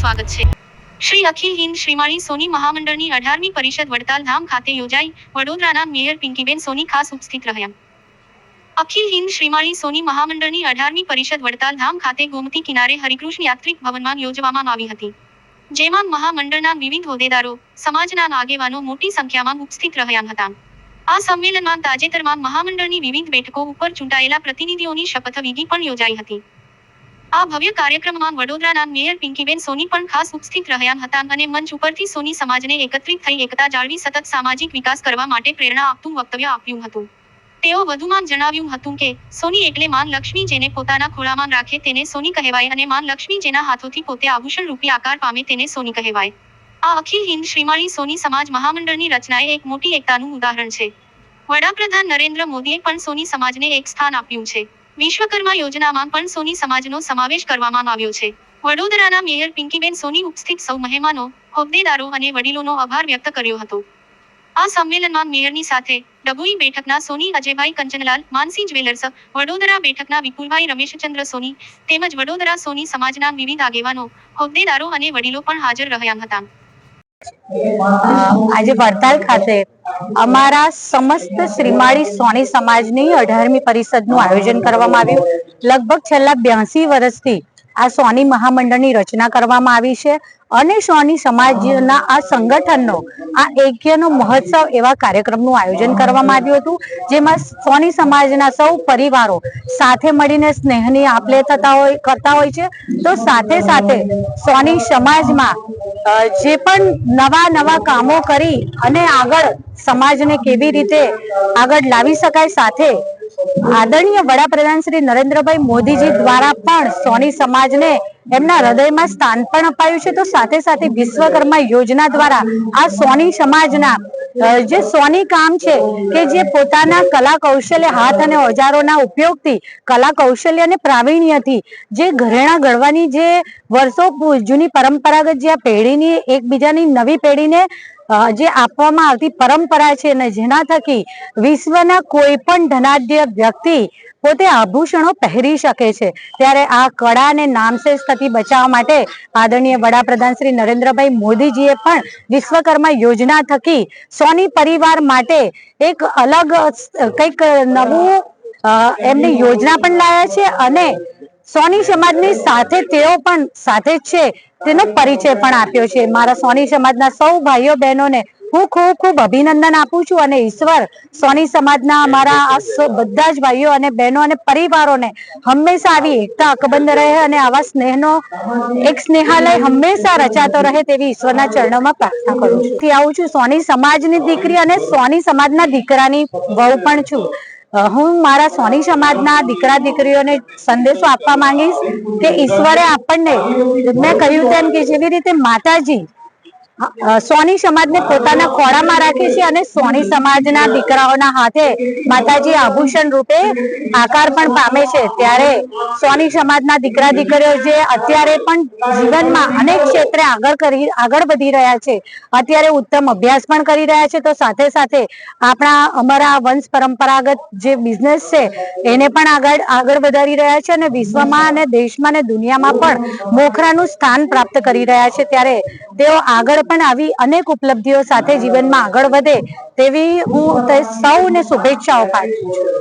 સ્વાગત છે. શ્રી અખિલ હિન્દ શ્રીમાળી સોની મહામંડળની અઢારમી પરિષદ વડતાલ ધામ ખાતે યોજાઈ વડોદરાના મેયર પિંકીબેન સોની ખાસ ઉપસ્થિત રહ્યા. અખિલ હિન્દ શ્રીમાળી સોની મહામંડળની અઢારમી પરિષદ વડતાલ ધામ ખાતે ગોમતી કિનારે હરિકૃષ્ણ યાત્રિક ભવનમાં યોજવામાં આવી હતી. જેમાં મહામંડળના વિવિધ હોદ્દેદારો, સમાજના આગેવાનો મોટી સંખ્યામાં ઉપસ્થિત રહ્યા હતા. આ સંમેલનમાં તાજેતરમાં મહામંડળની વિવિધ બેઠકો ઉપર ચૂંટાયેલા પ્રતિનિધિઓની શપથવિધિ પણ યોજાઈ હતી. આ ભવ્ય કાર્યક્રમમાં વડોદરાના મેયર પિંકીબેન સોની પણ ખાસ ઉપસ્થિત રહ્યા હતા અને મંચ ઉપરથી સોની સમાજને એકત્રિત થઈ એકતા જાળવી સતત સામાજિક વિકાસ કરવા માટે પ્રેરણા આપતું વક્તવ્ય આપ્યું હતું. તેઓ વધુમાં જણાવ્યું હતું કે, સોની એટલે માન લક્ષ્મી જેને પોતાના ખોળામાં રાખે તેને સોની કહેવાય અને માન લક્ષ્મી જેના હાથોથી પોતે આભૂષણ રૂપી આકાર પામે તેને સોની કહેવાય. આ અખિલ હિન્દ શ્રીમાળી સોની સમાજ મહામંડળની રચનાએ એક મોટી એકતાનું ઉદાહરણ છે. વડાપ્રધાન નરેન્દ્ર મોદીએ પણ સોની સમાજને એક સ્થાન આપ્યું છે. વિશ્વકર્મા યોજનામાં પણ સોની સમાજનો સમાવેશ કરવામાં આવ્યો છે. વડોદરાના મેયર પિંકીબેન સોની ઉપસ્થિત સૌ મહેમાનો, હોદ્દેદારો અને વડીલોનો આભાર વ્યક્ત કર્યો હતો. આ સંમેલનમાં મેયરની સાથે ડભોઈ બેઠકના સોની અજયભાઈ કંચનલાલ, માનસી જ્વેલર્સ, વડોદરા બેઠકના વિપુલભાઈ રમેશચંદ્ર સોની તેમજ વડોદરા સોની સમાજના વિવિધ આગેવાનો, હોદ્દેદારો અને વડીલો પણ હાજર રહ્યા હતા. આજે વડતાલ ખાતે અમારા સમસ્ત શ્રીમાળી સોની સમાજની અઢારમી પરિષદનું આયોજન કરવામાં આવ્યું. લગભગ છેલ્લા બ્યાસી વર્ષથી આ સોની મહામંડળની રચના કરવામાં આવી છે અને સોની સમાજના આ સંગઠનનો આ ઐક્યનો મહોત્સવ એવા કાર્યક્રમનું આયોજન કરવામાં આવ્યું હતું, જેમાં સોની સમાજના સૌ પરિવારો સાથે મળીને સ્નેહની આપલે થતા હોય, કરતા હોય છે. તો સાથે સાથે સોની સમાજમાં જે પણ નવા નવા કામો કરી અને આગળ સમાજને કેવી રીતે આગળ લાવી શકાય સાથે આદરણીય વડાપ્રધાન શ્રી નરેન્દ્રભાઈ મોદીજી દ્વારા પણ સોની સમાજને એમના હૃદયમાં સ્થાન પણ અપાયું છે. તો સાથે સાથે વિશ્વકર્મા યોજના દ્વારા આ સોની સમાજના જે સોની કામ છે કે જે પોતાના કલા કૌશલ્ય, હાથ અને ઓજારોના ઉપયોગથી કલા કૌશલ્ય અને પ્રાવીણ્યથી જે ઘરેણા ઘડવાની જે વર્ષો જૂની પરંપરાગત જે આ પેઢીની, એકબીજાની નવી પેઢીને જે આપવામાં આવતી પરંપરા છે અને જેના થકી વિશ્વના કોઈ પણ ધનાઢ્ય વ્યક્તિ પોતે આભૂષણો પહેરી શકે છે. ત્યારે આ કળાને નામશેષ થતી બચાવવા માટે આદરણીય વડાપ્રધાન શ્રી નરેન્દ્રભાઈ મોદીજીએ પણ વિશ્વકર્મા યોજના થકી સોની પરિવાર માટે એક અલગ કંઈક નવું એમની યોજના પણ લાયા છે અને સોની સમાજની સાથે તેઓ પણ સાથે છે તેનો પરિચય પણ આપ્યો છે. મારા સોની સમાજના સૌ ભાઈઓ બહેનોને હું ખૂબ ખૂબ અભિનંદન આપું છું અને ઈશ્વર સોની સમાજના અમારા બધા જ ભાઈઓ અને બહેનો અને પરિવારોને હંમેશા આવી એકતા અકબંધ રહે અને આવા સ્નેહનો એક સ્નેહાલય હંમેશા રચાતો રહે તેવી ઈશ્વરના ચરણોમાં પ્રાર્થના કરું છું. આવું છું. સોની સમાજની દીકરી અને સોની સમાજના દીકરાની વહુ પણ છું. હું મારા સોની સમાજના દીકરા દીકરીઓને સંદેશો આપવા માંગીશ કે ઈશ્વરે આપણને મેં કહ્યું તેમ કે જેવી રીતે માતાજી સોની સમાજને પોતાના ખોળામાં રાખે છે અને સોની સમાજના દીકરાઓના હાથે માતાજી આભૂષણ રૂપે આકાર પણ પામે છે. ત્યારે સોની સમાજના દીકરા દીકરીઓ જે અત્યારે પણ જીવનમાં અનેક ક્ષેત્રે આગળ કરી, આગળ વધી રહ્યા છે. અત્યારે ઉત્તમ અભ્યાસ પણ કરી રહ્યા છે. તો સાથે સાથે આપણા અમારા વંશ પરંપરાગત જે બિઝનેસ છે, એને પણ આગળ આગળ વધારી રહ્યા છે અને વિશ્વમાં અને દેશમાં અને દુનિયામાં પણ મોખરાનું સ્થાન પ્રાપ્ત કરી રહ્યા છે. ત્યારે તેઓ આગળ પણ આવી અનેક ઉપલબ્ધિઓ સાથે જીવનમાં આગળ વધે તેવી હું સૌને શુભેચ્છાઓ પાઠવું છું.